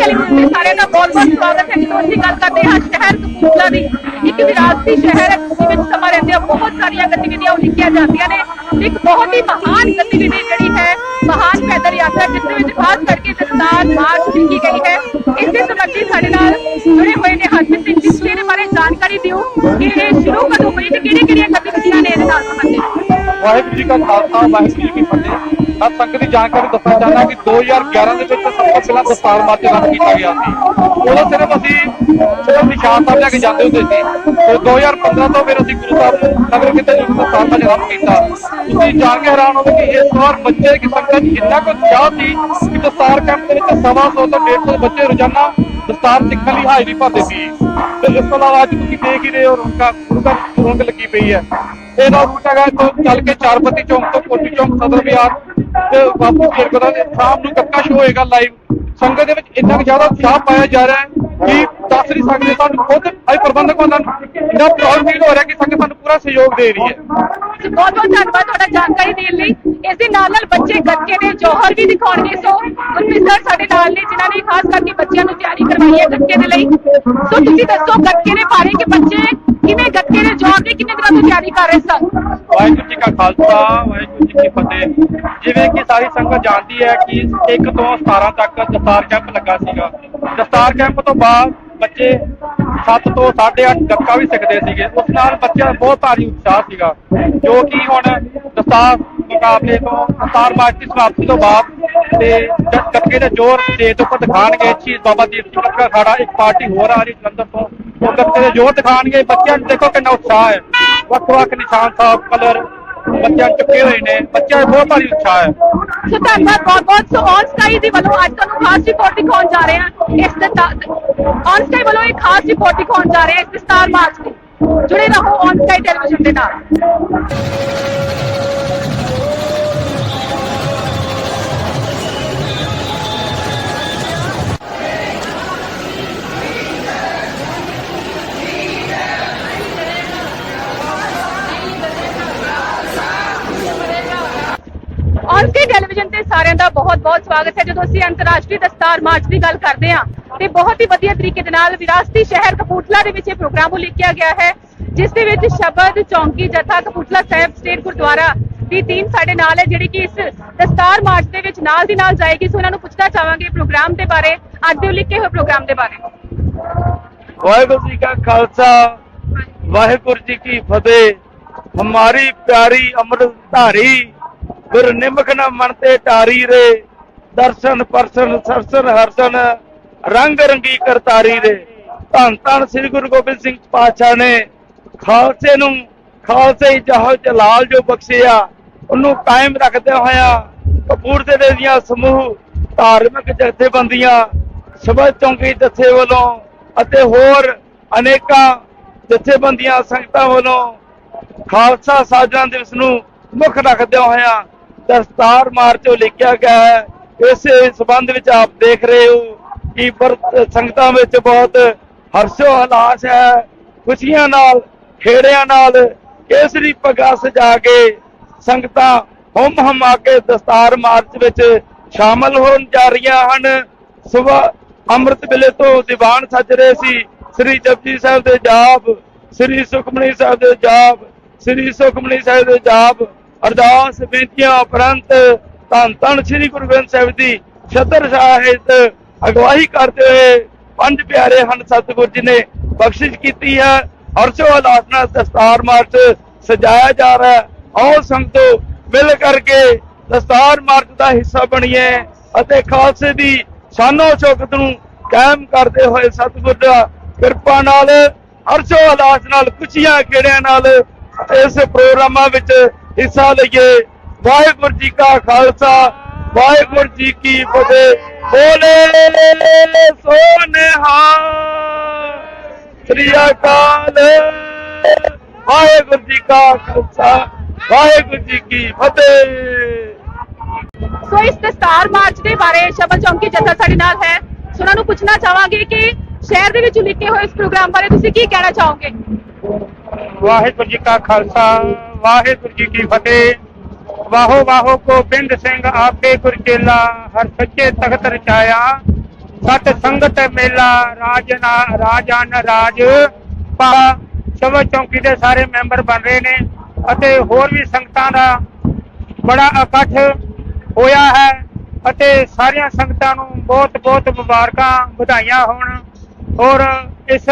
Television ਤੇ ਸਾਰਿਆਂ ਦਾ ਬਹੁਤ-ਬਹੁਤ ਸਵਾਗਤ ਹੈ। ਜਦੋਂ ਅਸੀਂ ਗੱਲ ਕਰਦੇ ਹਾਂ, ਸ਼ਹਿਰ ਕਪੂਰਥਲਾ ਦੀ। ਇੱਕ ਵਿਰਾਸਤੀ ਸ਼ਹਿਰ ਹੈ ਜਿਸ ਵਿੱਚ ਸਮਾਂ ਰਹਿੰਦੇ ਬਹੁਤ ਸਾਰੀਆਂ ਗਤੀਵਿਧੀਆਂ ਉਲੀਕੀਆਂ ਜਾਂਦੀਆਂ ਨੇ। ਇੱਕ ਬਹੁਤ ਹੀ ਮਹਾਨ ਗਤੀਵਿਧੀ ਜਿਹੜੀ ਹੈ, ਮਹਾਨ ਪੈਦਲ ਯਾਤਰਾ, ਜਿਸ ਦੇ ਵਿੱਚ ਖਾਸ ਕਰਕੇ ਦਸਤਾਰ ਮਾਰਚ ਲਿਖੀ ਗਈ ਹੈ। ਇਸ ਦੇ ਸੰਬੰਧੀ ਸਾਡੇ ਨਾਲ ਜੁੜੇ ਹੋਏ ਨੇ ਹਰਪ੍ਰੀਤ ਸਿੰਘ ਜੀ ਤੁਸੀਂ ਇਹਦੇ ਬਾਰੇ ਜਾਣਕਾਰੀ ਦਿਓ ਕਿ ਇਹ ਸ਼ੁਰੂ ਕਦੋਂ ਹੋਈ ਤੇ ਕਿਹੜੀਆਂ-ਕਿਹੜੀਆਂ ਗਤੀਵਿਧੀਆਂ ਨੇ ਇਹਦੇ ਨਾਲ ਸੰਬੰਧਿਤ ਵਾਹਿਗੁਰੂ ਜੀ ਕਾ ਖਾਲਸਾ, ਵਾਹਿਗੁਰੂ ਜੀ ਕੀ ਫਤਿਹ। ਸਤ ਸੰਗਤ ਦੀ ਜਾਣਕਾਰੀ ਦੱਸਣਾ ਚਾਹੁੰਦਾ ਕਿ 2011 ਦੇ ਵਿੱਚ ਸਭ ਤੋਂ ਪਹਿਲਾਂ ਦਸਤਾਰ ਮਾਰਚ ਐਲਾਨ ਕੀਤਾ ਗਿਆ ਸੀ। ਉਦੋਂ ਸਿਰਫ ਅਸੀਂ ਸਿਰਫ ਨਿਸ਼ਾਨ ਸਾਹਿਬ ਲੈ ਕੇ ਜਾਂਦੇ ਹੁੰਦੇ ਸੀ। ਤੇ 2015 ਤੋਂ ਫਿਰ ਅਸੀਂ ਗੁਰੂ ਸਾਹਿਬ ਨਗਰ ਕਿਤੇ ਜਦੋਂ ਦਸਤਾਰ ਮਾਰਚ ਐਲਾਨ ਕੀਤਾ। ਤੁਸੀਂ ਜਾਣ ਕੇ ਹੈਰਾਨ ਹੋਵੋਗੇ ਕਿ ਇਸ ਵਾਰ ਬੱਚੇ ਦੀ ਸੰਗਤ 'ਚ ਇੰਨਾ ਕੁ ਉਤਸ਼ਾਹ ਸੀ ਕਿ ਦਸਤਾਰ ਕੈਂਪ ਦੇ ਵਿੱਚ ਸਵਾ ਸੌ ਤੋਂ 150 ਬੱਚੇ ਰੋਜ਼ਾਨਾ ਦਸਤਾਰ ਸਿੱਖਣ ਲਈ ਹਾਜ਼ਰੀ ਭਰਦੇ ਸੀ। ਤੇ ਇਸ ਤੋਂ ਇਲਾਵਾ ਅੱਜ ਤੁਸੀਂ ਦੇਖ ਹੀ ਰਹੇ ਹੋ ਰੌਣਕਾਂ ਗੁਰੂ ਘਰ ਵਿੱਚ ਲੱਗੀ ਪਈ ਹੈ। ਇਹ ਰੂਟ ਹੈਗਾ ਇੱਥੋਂ ਚੱਲ ਕੇ ਚਾਰਪਤੀ ਚੌਂਕ ਤੋਂ ਕੋਟੀ ਚੌਂਕ ਸਦਰ ਬਾਜ਼ਾਰ ਤੇ ਬਾਪੂ ਸ਼ੇਰਗੜਾ ਦੇ ਸ਼ਾਮ ਨੂੰ ਕੱਕਾ ਹੋਏਗਾ ਲਾਈਵ ਸੰਗਤ ਦੇ ਵਿੱਚ ਇੰਨਾ ਜ਼ਿਆਦਾ ਉਤਸ਼ਾਹ ਪਾਇਆ ਜਾ ਰਿਹਾ ਹੈ ਕਿ ਦੱਸ ਨਹੀਂ ਸਕਦੇ, ਸਾਨੂੰ ਖੁਦ ਅਸੀਂ ਪ੍ਰਬੰਧਕ ਉਹਨਾਂ ਇੰਨਾ ਪ੍ਰਾਊਡ ਫੀਲ ਹੋ ਰਿਹਾ ਕਿ ਸੰਗਤ ਸਾਨੂੰ ਪੂਰਾ ਸਹਿਯੋਗ ਦੇ ਰਹੀ ਹੈ। ਬਹੁਤ ਬਹੁਤ ਧੰਨਵਾਦ ਤੁਹਾਡਾ ਜਾਣਕਾਰੀ ਦੇਣ ਲਈ। ਇਸ ਦੇ ਨਾਲ ਨਾਲ ਬੱਚੇ ਗੱਤਕੇ ਦੇ ਜੋਹਰ ਵੀ ਦਿਖਾਉਣਗੇ। ਸੋ ਗੁਰਪ੍ਰੀਤ ਸਰ ਸਾਡੇ ਨਾਲ ਨੇ, ਜਿਨ੍ਹਾਂ ਨੇ ਖਾਸ ਕਰਕੇ ਬੱਚਿਆਂ ਨੂੰ ਤਿਆਰੀ ਕਰਵਾਈ ਹੈ ਗੱਤਕੇ ਦੇ ਲਈ। ਸੋ ਤੁਸੀਂ ਦੱਸੋ ਗੱਤਕੇ ਦੇ ਬਾਰੇ ਕਿ ਬੱਚੇ ਕਿਵੇਂ ਗੱਤਕੇ ਦੇ ਜੋਹਰ ਦੀ? ਕਿੰਨੇ ਦਿਨਾਂ ਤੋਂ ਤਿਆਰੀ ਕਰ ਰਹੇ ਸਨ? ਵਾਹਿਗੁਰੂ ਜੀ ਕਾ ਖਾਲਸਾ, ਵਾਹਿਗੁਰੂ ਜੀ ਕੀ ਫਤਿਹ। ਜਿਵੇਂ ਕਿ ਸਾਰੀ ਸੰਗਤ ਜਾਣਦੀ ਹੈ ਕਿ 1 ਤੋਂ 17 ਤੱਕ ਦਸਤਾਰ ਕੈਂਪ ਲੱਗਾ ਸੀਗਾ। ਦਸਤਾਰ ਕੈਂਪ ਤੋਂ ਬਾਅਦ ਬੱਚੇ 7 ਤੋਂ 8.5 ਗੱਤਕਾ ਵੀ ਸਿੱਖਦੇ ਸੀਗੇ। ਉਸ ਨਾਲ ਬੱਚਿਆਂ ਦਾ ਬਹੁਤ ਭਾਰੀ ਉਤਸ਼ਾਹ ਸੀਗਾ। ਜੋ ਕਿ ਹੁਣ ਦਸਤਾਰ ਮੁਕਾਬਲੇ ਤੋਂ ਦਸਤਾਰ ਮਾਰਚ ਦੀ ਸਮਾਪਤੀ ਤੋਂ ਬਾਅਦ ਤੇ ਗ- ਗੱਤਕੇ ਜ਼ੋਰ ਸਟੇਜ ਉੱਪਰ ਦਿਖਾਣਗੇ ਸ਼ਹੀਦ ਬਾਬਾ ਦੀਪ ਸਿੰਘ ਦਾ ਅਖਾੜਾ, ਇੱਕ ਪਾਰਟੀ ਹੋਰ ਆ ਰਹੀ ਜਲੰਧਰ ਤੋਂ। ਉਹ ਗੱਤਕੇ ਦੇ ਜ਼ੋਰ ਦਿਖਾਣਗੇ, ਬੱਚਿਆਂ ਨੂੰ ਦੇਖੋ ਕਿੰਨਾ ਉਤਸ਼ਾਹ ਹੈ। ਵੱਖ ਵੱਖ ਨਿਸ਼ਾਨ ਸਾਹਿਬ, ਕਲਰ ਬੱਚਿਆਂ ਚੁੱਕੇ ਹੋਏ ਨੇ। ਬੱਚਿਆਂ ਬਹੁਤ ਭਾਰੀ ਉਤਸ਼ਾਹ ਹੈ। ਸੋ ਧੰਨਵਾਦ ਬਹੁਤ ਬਹੁਤ ਸੋ ਔਨ ਸਕਾਈ ਦੀ ਵੱਲੋਂ ਅੱਜ ਤੁਹਾਨੂੰ ਖਾਸ ਰਿਪੋਰਟ ਦਿਖਾਉਣ ਜਾ ਰਹੇ ਹਾਂ। ਇਸ ਦੇ ਔਨ ਸਕਾਈ ਵੱਲੋਂ ਇੱਕ ਖਾਸ ਰਿਪੋਰਟ ਦਿਖਾਉਣ ਜਾ ਰਹੇ ਹਾਂ ਇਸ ਵਿਸਤਾਰ ਮਾਰਚ ਦੀ ਜੁੜੇ ਰਹੋ ਔਨ ਸਕਾਈ ਟੈਲੀਵਿਜ਼ਨ ਦੇ ਨਾਲ। ਦਾ ਬਹੁਤ-ਬਹੁਤ ਸਵਾਗਤ ਹੈ। ਜਦੋਂ ਅਸੀਂ ਅੰਤਰਰਾਸ਼ਟਰੀ ਦਸਤਾਰ ਮਾਰਚ ਦੀ ਗੱਲ ਕਰਦੇ ਹਾਂ, ਤੇ ਬਹੁਤ ਹੀ ਵਧੀਆ ਤਰੀਕੇ ਦੇ ਨਾਲ ਵਿਰਾਸਤੀ ਸ਼ਹਿਰ ਕਪੂਰਥਲਾ ਦੇ ਵਿੱਚ ਇਹ ਪ੍ਰੋਗਰਾਮ ਉਲੀਕਿਆ ਗਿਆ ਹੈ, ਜਿਸ ਦੇ ਵਿੱਚ ਸ਼ਬਦ, ਚੌਂਕੀ, ਜਥਾ, ਕਪੂਰਥਲਾ ਸਾਹਿਬ, ਸਟੇਟ ਗੁਰਦੁਆਰਾ ਦੀ ਟੀਮ ਸਾਡੇ ਨਾਲ ਹੈ, ਜਿਹੜੀ ਕਿ ਇਸ ਦਸਤਾਰ ਮਾਰਚ ਦੇ ਵਿੱਚ ਨਾਲ ਦੀ ਨਾਲ ਜਾਏਗੀ। ਸੋ ਉਹਨਾਂ ਨੂੰ ਪੁੱਛਣਾ ਚਾਹਾਂਗੇ ਪ੍ਰੋਗਰਾਮ ਦੇ ਬਾਰੇ, ਅੱਜ ਦੇ ਉਲੀਕੇ ਹੋਏ ਪ੍ਰੋਗਰਾਮ ਦੇ ਬਾਰੇ। ਵਾਹਿਗੁਰੂ ਜੀ ਕਾ ਖਾਲਸਾ, ਵਾਹਿਗੁਰੂ ਜੀ ਕੀ ਫਤਿਹ। ਹਮਾਰੀ ਪਿਆਰੀ ਅੰਮ੍ਰਿਤਧਾਰੀ ਧਾਰੀ ਗੁਰ ਨਿਮਕ ਨਾ ਮਨ ਤੇ ਟਾਰੀ ਰੇ, ਦਰਸ਼ਨ ਪਰਸਨ ਸਰਸਨ ਹਰਸਨ, ਰੰਗ ਰੰਗੀ ਕਰਤਾਰੀ ਰੇ। ਧੰਨ ਧੰਨ ਸ੍ਰੀ ਗੁਰੂ ਗੋਬਿੰਦ ਸਿੰਘ ਪਾਤਸ਼ਾਹ ਨੇ ਖਾਲਸੇ ਨੂੰ, ਖਾਲਸੇ ਜਹਾਜ਼ ਜਲਾਲ ਜੋ ਬਖਸ਼ਿਆ, ਉਹਨੂੰ ਕਾਇਮ ਰੱਖਦੇ ਹੋਇਆ ਕਪੂਰਥਲੇ ਦੀਆਂ ਸਮੂਹ, ਧਾਰਮਿਕ ਜਥੇਬੰਦੀਆਂ ਸਬਦ ਚੌਂਕੀ ਜਥੇ ਵੱਲੋਂ ਅਤੇ ਹੋਰ ਅਨੇਕਾਂ ਜਥੇਬੰਦੀਆਂ, ਸੰਗਤਾਂ ਵੱਲੋਂ ਖਾਲਸਾ ਸਾਜਣਾ ਦਿਵਸ ਨੂੰ ਮੁੱਖ ਰੱਖਦਿਆਂ ਹੋਇਆ ਦਸਤਾਰ ਮਾਰਚ ਲਿਖਿਆ ਗਿਆ ਹੈ। ਇਸੇ ਸਬੰਧ ਵਿੱਚ ਆਪ ਦੇਖ ਰਹੇ ਹੋ ਕਿ ਸੰਗਤਾਂ ਵਿੱਚ ਬਹੁਤ ਹਰਸ਼ੋ ਹਲਾਸ ਹੈ। ਖੁਸ਼ੀਆਂ ਨਾਲ, ਖੇੜਿਆਂ ਨਾਲ ਕੇਸਰੀ ਪੱਗਾਂ ਸਜਾ ਕੇ ਸੰਗਤਾਂ ਹੁਮ ਹਮਾ ਕੇ ਦਸਤਾਰ ਮਾਰਚ ਵਿੱਚ ਸ਼ਾਮਲ ਹੋਣ ਜਾ ਰਹੀਆਂ ਹਨ। ਸਵੇਰ ਅੰਮ੍ਰਿਤ ਵੇਲੇ ਤੋਂ ਦੀਵਾਨ ਸੱਜ ਰਹੇ ਸੀ। ਸ੍ਰੀ ਜਪਜੀ ਸਾਹਿਬ ਦੇ ਜਾਪ, ਸ੍ਰੀ ਸੁਖਮਨੀ ਸਾਹਿਬ ਦੇ ਜਾਪ, ਸ੍ਰੀ ਸੁਖਮਨੀ ਸਾਹਿਬ ਦੇ ਜਾਪ ਅਰਦਾਸ ਬੇਨਤੀਆਂ ਉਪਰੰਤ ਧੰਨ ਧੰਨ ਸ੍ਰੀ ਗੁਰੂ ਗ੍ਰੰਥ ਸਾਹਿਬ ਦੀ ਛਤਰ ਸਾਹਿਤ ਅਗਵਾਈ ਕਰਦੇ ਹੋਏ ਪੰਜ ਪਿਆਰੇ ਹਨ ਸਤਿਗੁਰ ਜੀ ਨੇ ਬਖਸ਼ਿਸ਼ ਕੀਤੀ ਹੈ ਹਰਸ਼ੋ ਉਲਾਸ ਨਾਲ ਦਸਤਾਰ ਮਾਰਚ ਸਜਾਇਆ ਜਾ ਰਿਹਾ ਹੈ। ਆਓ ਸੰਗਤੋ, ਮਿਲ ਕਰਕੇ ਦਸਤਾਰ ਮਾਰਚ ਦਾ ਹਿੱਸਾ ਬਣੀਏ ਅਤੇ ਖਾਲਸੇ ਦੀ ਸਾਨੋ ਚੌਕਤ ਨੂੰ ਕਾਇਮ ਕਰਦੇ ਹੋਏ ਸਤਿਗੁਰ ਦਾ ਕਿਰਪਾ ਨਾਲ ਹਰਸ਼ੋ ਉਲਾਸ ਨਾਲ ਖੁਸ਼ੀਆਂ ਖੇੜਿਆਂ ਨਾਲ ਇਸ ਪ੍ਰੋਗਰਾਮਾਂ ਵਿੱਚ ਹਿੱਸਾ ਲਈਏ। ਵਾਹਿਗੁਰੂ ਜੀ ਕਾ ਖਾਲਸਾ ਵਾਹਿਗੁਰੂ ਜੀ ਕੀ ਫਤਿਹ। ਬੋਲੇ ਸੋਨੇਹਾ ਸ੍ਰੀ ਅਕਾਲ। ਵਾਹਿਗੁਰੂ ਜੀ ਕਾ ਖਾਲਸਾ ਵਾਹਿਗੁਰੂ ਜੀ ਕੀ ਫਤਿਹ। ਸੋ ਇਸ ਦਸਤਾਰ ਮਾਰਚ ਦੇ ਬਾਰੇ ਸ਼ਬਦ ਚੌਂਕੀ ਜਥਾ ਸਾਡੇ ਨਾਲ ਹੈ। ਸੋ ਉਹਨਾਂ ਨੂੰ ਪੁੱਛਣਾ ਚਾਹਾਂਗੇ ਕਿ ਸ਼ਹਿਰ ਦੇ ਵਿੱਚ ਉਲੀਕੇ ਹੋਏ ਇਸ ਪ੍ਰੋਗਰਾਮ ਬਾਰੇ ਤੁਸੀਂ ਕੀ ਕਹਿਣਾ ਚਾਹੋਗੇ? ਵਾਹਿਗੁਰੂ ਜੀ ਕਾ ਖਾਲਸਾ। ਵਾਹਿਗੁਰੂ ਜੀ ਕੀ ਫਤਿਹ। ਵਾਹੋ ਵਾਹੋ ਗੋਬਿੰਦ ਸਿੰਘ ਆਪੇ ਗੁਰਚੇਲਾ ਹਰ ਸੱਚੇ ਤਖਤ ਰਚਾਇਆ। ਸਤ ਸੰਗਤ ਮੇਲਾ ਰਾਜਨਾ ਰਾਜਨ ਰਾਜ ਪਾ ਸਭ ਚੌਂਕੀ ਦੇ ਸਾਰੇ ਮੈਂਬਰ ਬਣ ਰਹੇ ਨੇ ਅਤੇ ਹੋਰ ਵੀ ਸੰਗਤਾਂ ਦਾ ਬੜਾ ਇਕੱਠ ਹੋਇਆ ਹੈ ਅਤੇ ਸਾਰੀਆਂ ਸੰਗਤਾਂ ਨੂੰ ਬਹੁਤ ਬਹੁਤ ਮੁਬਾਰਕਾਂ ਵਧਾਈਆਂ ਹੋਣ। ਔਰ ਇਸ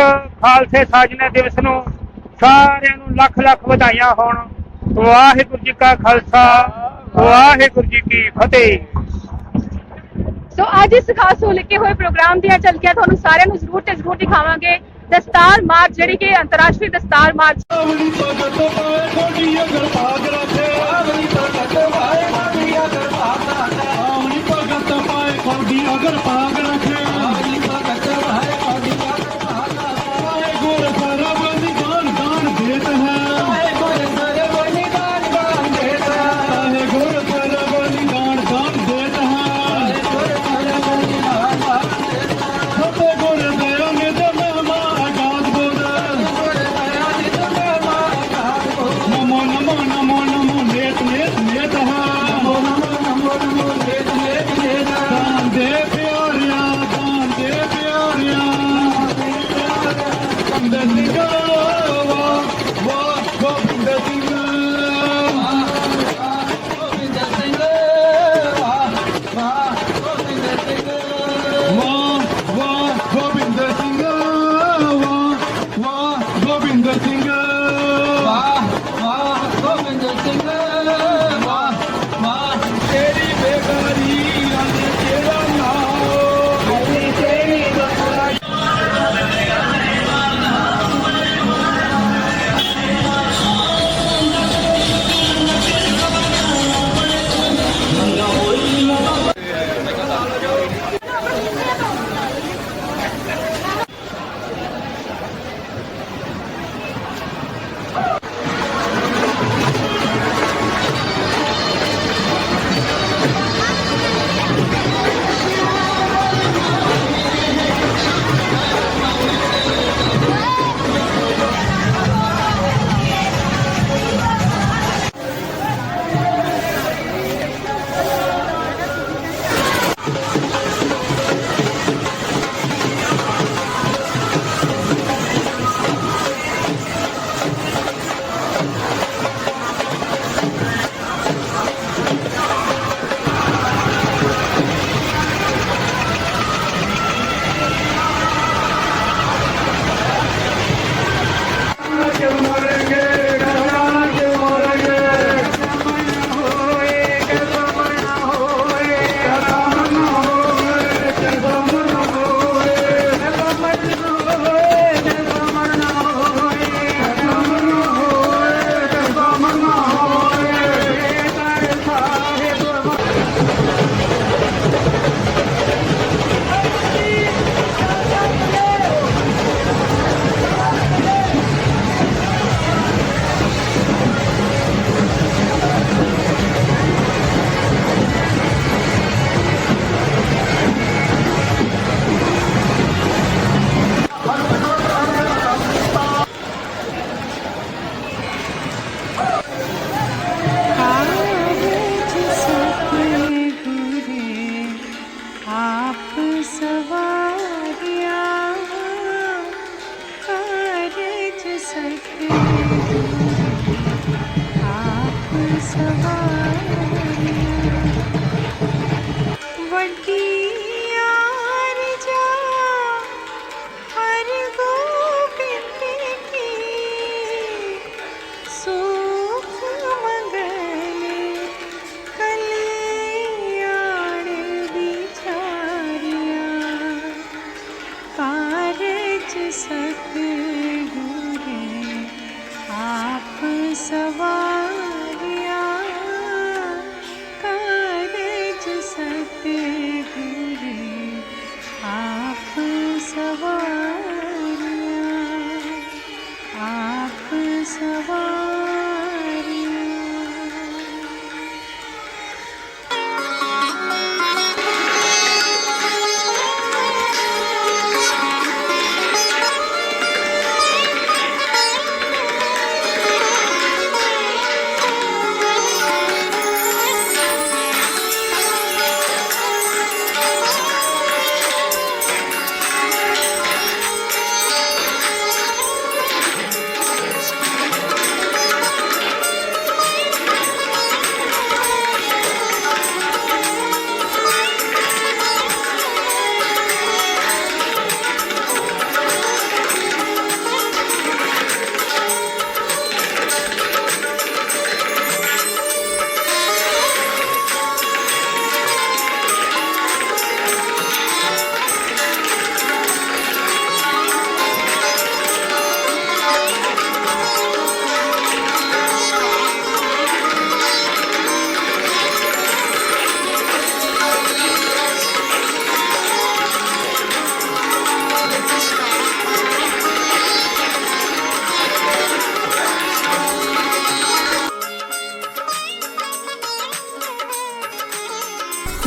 ਖਾਲਸੇ ਸਾਜਨਾ ਦਿਵਸ ਨੂੰ ਸਾਰਿਆਂ ਨੂੰ ਲੱਖ ਲੱਖ ਵਧਾਈਆਂ ਹੋਣ। ਵਾਹਿਗੁਰੂ ਜੀ ਕਾ ਖਾਲਸਾ ਵਾਹਿਗੁਰੂ ਜੀ ਕੀ ਫਤਿਹ। ਸੋ ਅੱਜ ਇਸ ਖਾਸ ਹੋ ਲਿਖੇ ਹੋਏ ਪ੍ਰੋਗਰਾਮ ਦੀਆਂ ਝਲਕੀਆਂ ਤੁਹਾਨੂੰ ਸਾਰਿਆਂ ਨੂੰ ਜ਼ਰੂਰ ਤੇ ਜ਼ਰੂਰ ਦਿਖਾਵਾਂਗੇ। ਦਸਤਾਰ ਮਾਰਚ ਜਿਹੜੀ ਕਿ ਅੰਤਰਰਾਸ਼ਟਰੀ ਦਸਤਾਰ ਮਾਰਚ। ਆਵਲੀ ਭਗਤ ਪਾਏ ਕੋਡੀ ਅਗਰ ਭਾਗ ਰੱਖੇ ਆਵਲੀ ਭਗਤ ਪਾਏ